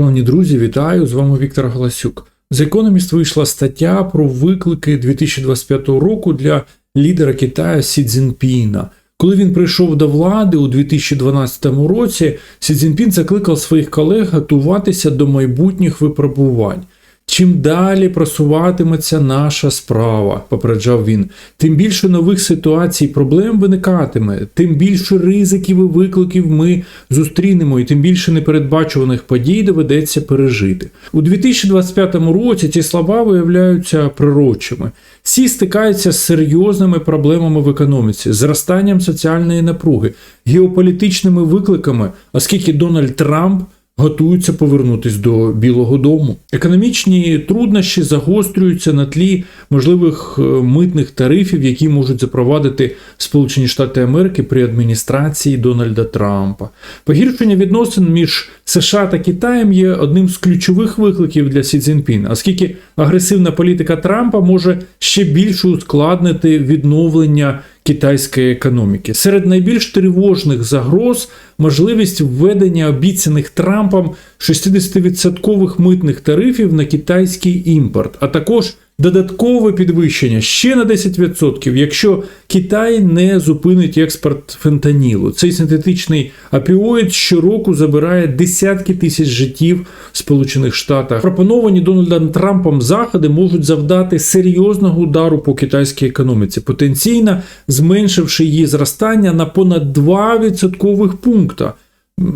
Шановні друзі, вітаю! З вами Віктор Галасюк. З Economist вийшла стаття про виклики 2025 року для лідера Китаю Сі Цзіньпіна. Коли він прийшов до влади у 2012 році, Сі Цзіньпін закликав своїх колег готуватися до майбутніх випробувань. Чим далі просуватиметься наша справа, попереджав він, тим більше нових ситуацій і проблем виникатиме, тим більше ризиків і викликів ми зустрінемо, і тим більше непередбачуваних подій доведеться пережити. У 2025 році ці слова виявляються пророчими. Всі стикаються з серйозними проблемами в економіці, зростанням соціальної напруги, геополітичними викликами, оскільки Дональд Трамп готуються повернутись до Білого Дому. Економічні труднощі загострюються на тлі можливих е, митних тарифів, які можуть запровадити Сполучені Штати Америки при адміністрації Дональда Трампа. Погіршення відносин між США та Китаєм є одним з ключових викликів для Сі Цзіньпіна, оскільки агресивна політика Трампа може ще більше ускладнити відновлення китайської економіки. Серед найбільш тривожних загроз можливість введення обіцяних Трампом 60% митних тарифів на китайський імпорт, а також додаткове підвищення ще на 10%, якщо Китай не зупинить експорт фентанілу. Цей синтетичний опіоїд щороку забирає десятки тисяч життів в Сполучених Штатах. Пропоновані Дональдом Трампом заходи можуть завдати серйозного удару по китайській економіці, потенційно зменшивши її зростання на понад 2 відсоткових пункта.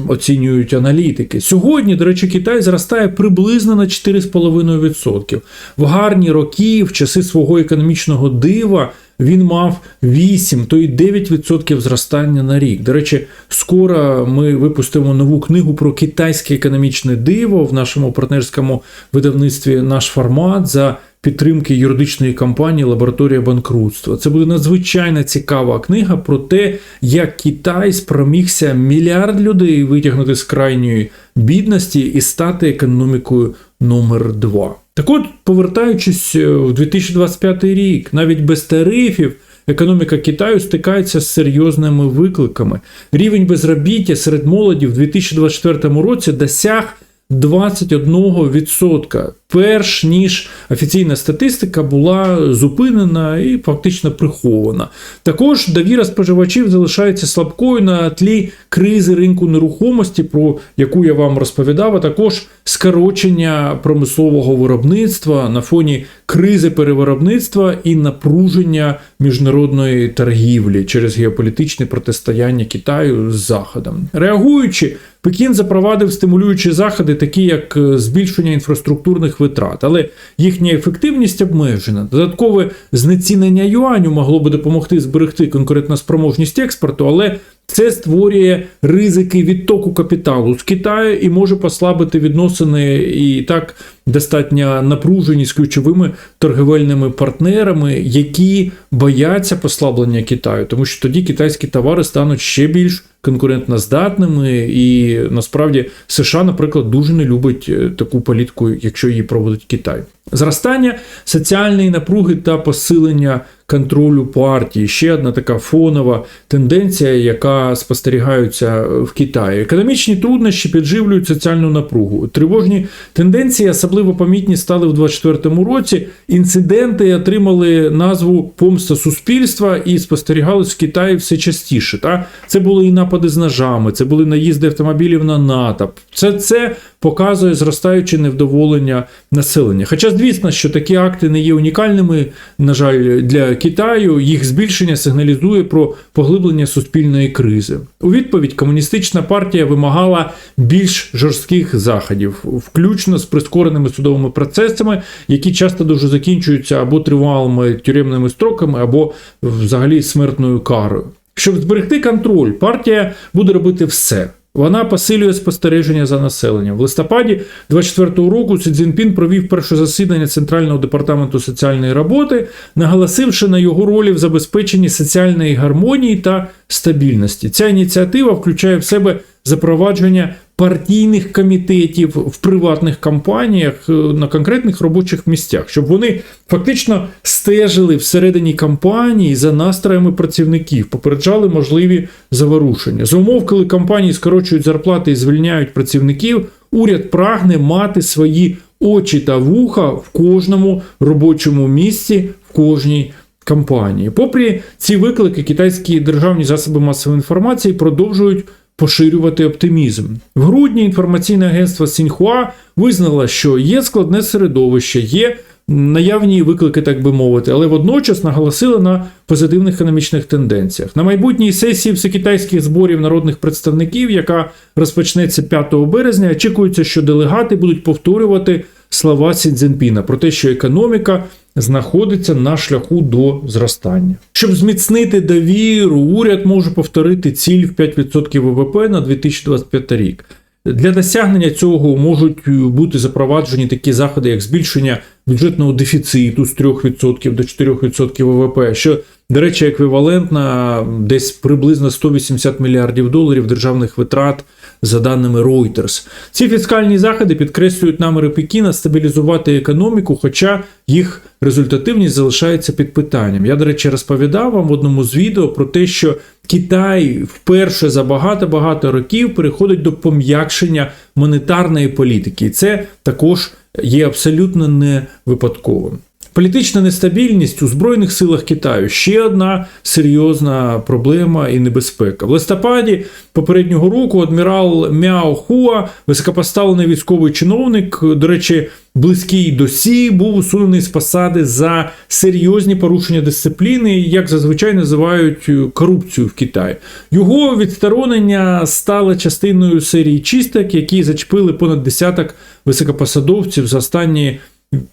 Оцінюють аналітики. Сьогодні, до речі, Китай зростає приблизно на 4,5%. В гарні роки, в часи свого економічного дива, він мав 8, то й 9% зростання на рік. До речі, скоро ми випустимо нову книгу про китайське економічне диво в нашому партнерському видавництві наш формат за підтримки юридичної компанії Лабораторія банкрутства. Це буде надзвичайно цікава книга про те, як Китай спромігся мільярд людей витягнути з крайньої бідності і стати економікою номер 2 Так от, повертаючись в 2025 рік, навіть без тарифів. Економіка Китаю стикається з серйозними викликами. Рівень безробіття серед молоді в 2024 році досяг 21%, перш ніж офіційна статистика була зупинена і фактично прихована. Також довіра споживачів залишається слабкою на тлі кризи ринку нерухомості, про яку я вам розповідав, а також скорочення промислового виробництва на фоні кризи перевиробництва і напруження міжнародної торгівлі через геополітичне протистояння Китаю з Заходом. Реагуючи, Пекін запровадив стимулюючі заходи, такі як збільшення інфраструктурних витрат, але їхня ефективність обмежена. Додаткове знецінення юаню могло би допомогти зберегти конкурентноспроможність експорту, але це створює ризики відтоку капіталу з Китаю і може послабити відносини і так достатньо напружені з ключовими торговельними партнерами, які бояться послаблення Китаю, тому що тоді китайські товари стануть ще більш конкурентноздатними, і насправді США, наприклад, дуже не любить таку політику, якщо її проводить Китай. Зростання соціальної напруги та посилення контролю партії ще одна така фонова тенденція, яка спостерігається в Китаї. Економічні труднощі підживлюють соціальну напругу. Тривожні тенденції, особливо помітні, стали в 2024 році. Інциденти отримали назву помста суспільства і спостерігалися в Китаї все частіше. Та? Це були і напади з ножами, це були наїзди автомобілів на НАТО. Це це показує зростаюче невдоволення населення. Хоча, звісно, що такі акти не є унікальними, на жаль, для Китаю, їх збільшення сигналізує про поглиблення суспільної кризи. У відповідь комуністична партія вимагала більш жорстких заходів, включно з прискореними судовими процесами, які часто дуже закінчуються або тривалими тюремними строками, або взагалі смертною карою. Щоб зберегти контроль, партія буде робити все. Вона посилює спостереження за населенням. В листопаді 24-го року Сі Цзіньпін провів перше засідання Центрального департаменту соціальної роботи, наголосивши на його ролі в забезпеченні соціальної гармонії та стабільності. Ця ініціатива включає в себе запровадження партійних комітетів в приватних компаніях е, на конкретних робочих місцях, щоб вони фактично стежили всередині компанії за настроями працівників, попереджали можливі заворушення. За умов, коли компанії скорочують зарплати і звільняють працівників. уряд прагне мати свої очі та вуха в кожному робочому місці, в кожній компанії. Попри ці виклики, китайські державні засоби масової інформації продовжують поширювати оптимізм. В грудні інформаційне агентство Сіньхуа визнало, що є складне середовище, є наявні виклики, так би мовити, але водночас наголосили на позитивних економічних тенденціях. На майбутній сесії всекитайських зборів народних представників, яка розпочнеться 5 березня, очікується, що делегати будуть повторювати слова Сі Цзіньпіна про те, що економіка знаходиться на шляху до зростання. Щоб зміцнити довіру, уряд може повторити ціль в 5% ВВП на 2025 рік. Для досягнення цього можуть бути запроваджені такі заходи, як збільшення бюджетного дефіциту з 3% до 4% ВВП, що, до речі, еквівалентно десь приблизно 180 мільярдів доларів державних витрат за даними Reuters. Ці фіскальні заходи підкреслюють наміри Пекіна стабілізувати економіку, хоча їх результативність залишається під питанням. Я, до речі, розповідав вам в одному з відео про те, що Китай вперше за багато-багато років переходить до пом'якшення монетарної політики, і це також є абсолютно не випадковим. Політична нестабільність у Збройних силах Китаю ще одна серйозна проблема і небезпека. В листопаді попереднього року адмірал Мяо Хуа, високопоставлений військовий чиновник, до речі, близький до Сі, був усунений з посади за серйозні порушення дисципліни, як зазвичай називають корупцію в Китаї. Його відсторонення стало частиною серії чисток, які зачепили понад десяток високопосадовців за останні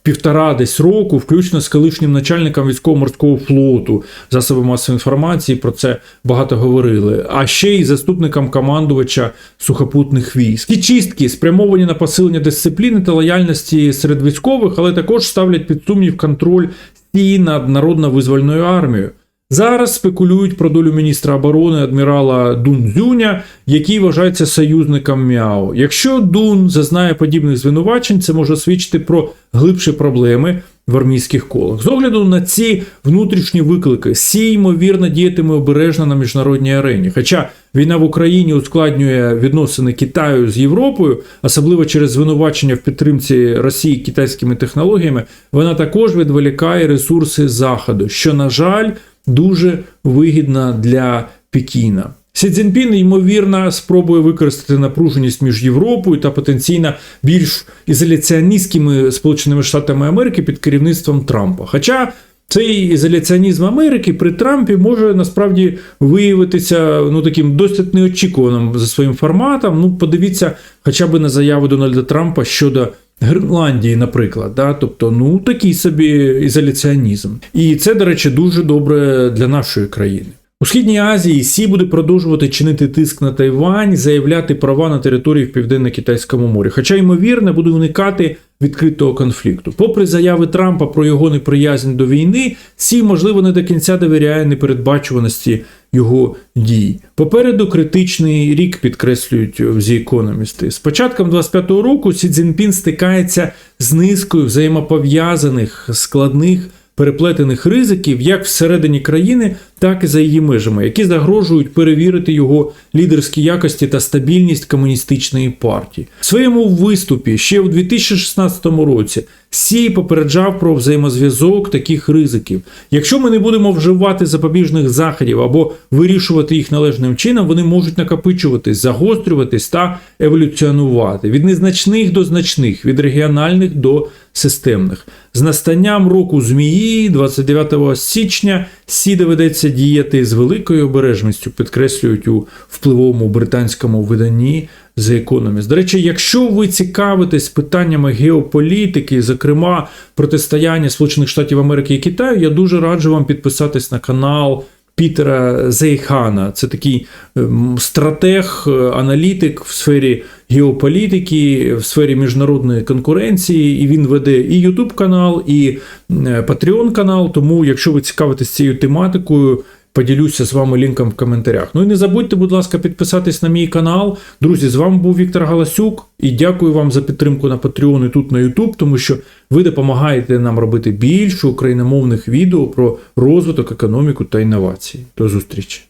півтора десь року, включно з колишнім начальником військово-морського флоту, засоби масової інформації про це багато говорили. А ще й заступником командувача сухопутних військ. Ті чистки спрямовані на посилення дисципліни та лояльності серед військових, але також ставлять під сумнів контроль і над народно-визвольною армією. Зараз спекулюють про долю міністра оборони адмірала Дун Дзюня, який вважається союзником Мяо. Якщо Дун зазнає подібних звинувачень, це може свідчити про глибші проблеми в армійських колах. З огляду на ці внутрішні виклики, Сі, ймовірно, діятиме обережно на міжнародній арені. Хоча війна в Україні ускладнює відносини Китаю з Європою, особливо через звинувачення в підтримці Росії китайськими технологіями, вона також відволікає ресурси Заходу, що, на жаль, дуже вигідна для Пекіна. Сі Цзіньпін, ймовірно, спробує використати напруженість між Європою та потенційно більш ізоляціоністськими Сполученими Штатами Америки під керівництвом Трампа. Хоча цей ізоляціонізм Америки при Трампі може насправді виявитися ну таким досить неочікуваним за своїм форматом. Ну, подивіться, хоча б на заяву Дональда Трампа щодо. Гренландії, наприклад, да? тобто, ну такий собі ізоляціонізм. І це, до речі, дуже добре для нашої країни. У східній Азії Сі буде продовжувати чинити тиск на Тайвань, заявляти права на території в південно-китайському морі, хоча ймовірно буде уникати відкритого конфлікту. Попри заяви Трампа про його неприязнь до війни, Сі, можливо, не до кінця довіряє непередбачуваності його дій. Попереду критичний рік підкреслюють The Economist. З початком 25-го року Сі Цзіньпін стикається з низкою взаємопов'язаних складних переплетених ризиків як всередині країни, так і за її межами, які загрожують перевірити його лідерські якості та стабільність комуністичної партії. В своєму виступі ще у 2016 році Сі попереджав про взаємозв'язок таких ризиків. Якщо ми не будемо вживати запобіжних заходів або вирішувати їх належним чином, вони можуть накопичуватись, загострюватись та еволюціонувати від незначних до значних, від регіональних до системних. З настанням року змії, 29 січня, Сі доведеться діяти з великою обережністю, підкреслюють у впливовому британському виданні The Economist. До речі, якщо ви цікавитесь питаннями геополітики, зокрема протистояння Сполучених Штатів Америки і Китаю, я дуже раджу вам підписатись на канал. Пітера Зейхана, це такий стратег, аналітик в сфері геополітики, в сфері міжнародної конкуренції. І він веде і YouTube канал, і Patreon канал. Тому, якщо ви цікавитесь цією тематикою, Поділюся з вами лінком в коментарях. Ну і не забудьте, будь ласка, підписатись на мій канал. Друзі, з вами був Віктор Галасюк і дякую вам за підтримку на Patreon і тут на YouTube, тому що ви допомагаєте нам робити більше україномовних відео про розвиток, економіку та інновації. До зустрічі!